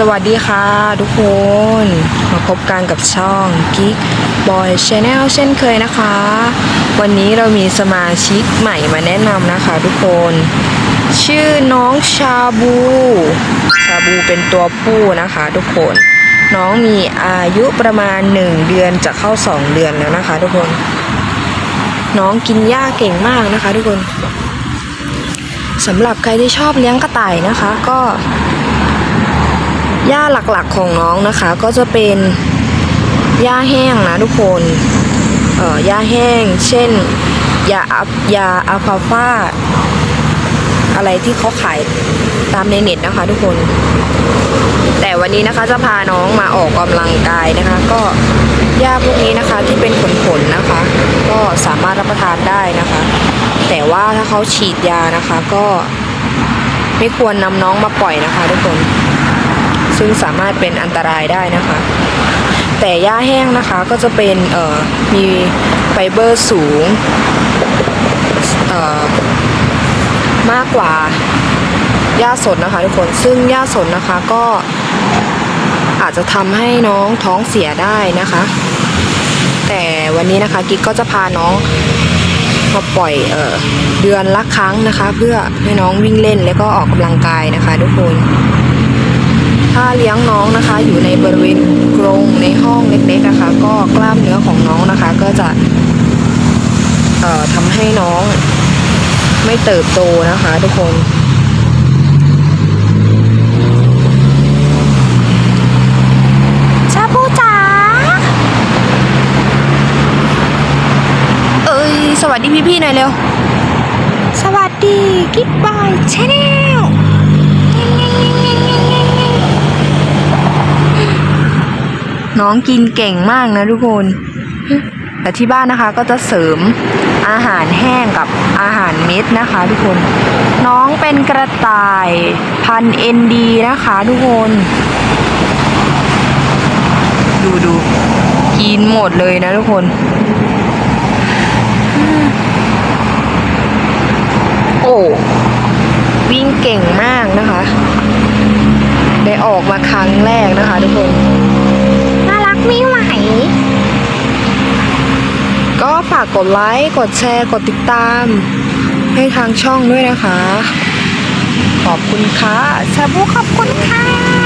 สวัสดีค่ะทุกคน มาพบกันกับช่อง Geek Boy Channel เช่นเคยนะคะ วันนี้เรามีสมาชิกใหม่มาแนะนำนะคะทุกคน ชื่อน้องชาบู ชาบูเป็นตัวผู้นะคะทุกคน น้องมีอายุประมาณ 1 เดือนจะเข้า 2 เดือนแล้วนะคะทุกคน น้องกินหญ้าเก่งมากนะคะทุกคนสำหรับใครที่ชอบเลี้ยงกระต่ายนะคะ ก็ หญ้าหลักๆของน้องนะคะ ก็จะเป็นหญ้าแห้งนะทุกคนเอ่อหญ้าแห้ง เช่นยาอัพยาอัลฟาฟาอะไรที่เขาขายตามในเน็ตนะคะ ทุกคน แต่วันนี้นะคะจะพาน้องมาออกกำลังกายนะคะ ก็หญ้าพวกนี้นะคะที่เป็นขนๆนะคะ ก็สามารถรับประทานได้นะคะ แต่ว่าถ้าเขาฉีดยานะคะก็ไม่ควรนำน้องมาปล่อยนะคะ ทุกคน ซึ่งสามารถเป็นอันตรายได้นะคะ แต่หญ้าแห้งนะคะก็จะเป็นมีไฟเบอร์สูงมากกว่าหญ้าสดนะคะทุกคนซึ่งหญ้าสดนะคะก็อาจจะทำให้น้องท้องเสียได้นะคะ แต่วันนี้นะคะกิ๊กก็จะพาน้องมาปล่อยเออเดือนละครั้งนะคะ เพื่อให้น้องวิ่งเล่นแล้วก็ออกกำลังกายนะคะ ทุกคน ถ้าเลี้ยงน้องนะคะ อยู่ในบริเวณกรงในห้องเล็กๆนะคะ ก็กล้ามเนื้อของน้องนะคะ ก็จะเอ่อทำให้น้องไม่เติบโตนะคะทุกคนชาบูจ๋าเอ้ย สวัสดีพี่ๆหน่อยเร็ว สวัสดีกิ๊บบอยชาแนล น้องกินเก่งมากนะทุกคน แต่ที่บ้านนะคะก็จะเสริมอาหารแห้งกับอาหารเม็ดนะคะทุกคน น้องเป็นกระต่ายพันเอ็นดีนะคะทุกคน ดูดูกินหมดเลยนะทุกคนโอ้วิ่งเก่งมากนะคะ ได้ออกมาครั้งแรกนะคะทุกคน ฝากกดไลค์ กดแชร์ กดติดตาม ให้ทางช่องด้วยนะคะ ขอบคุณค่ะชาบูขอบคุณค่ะ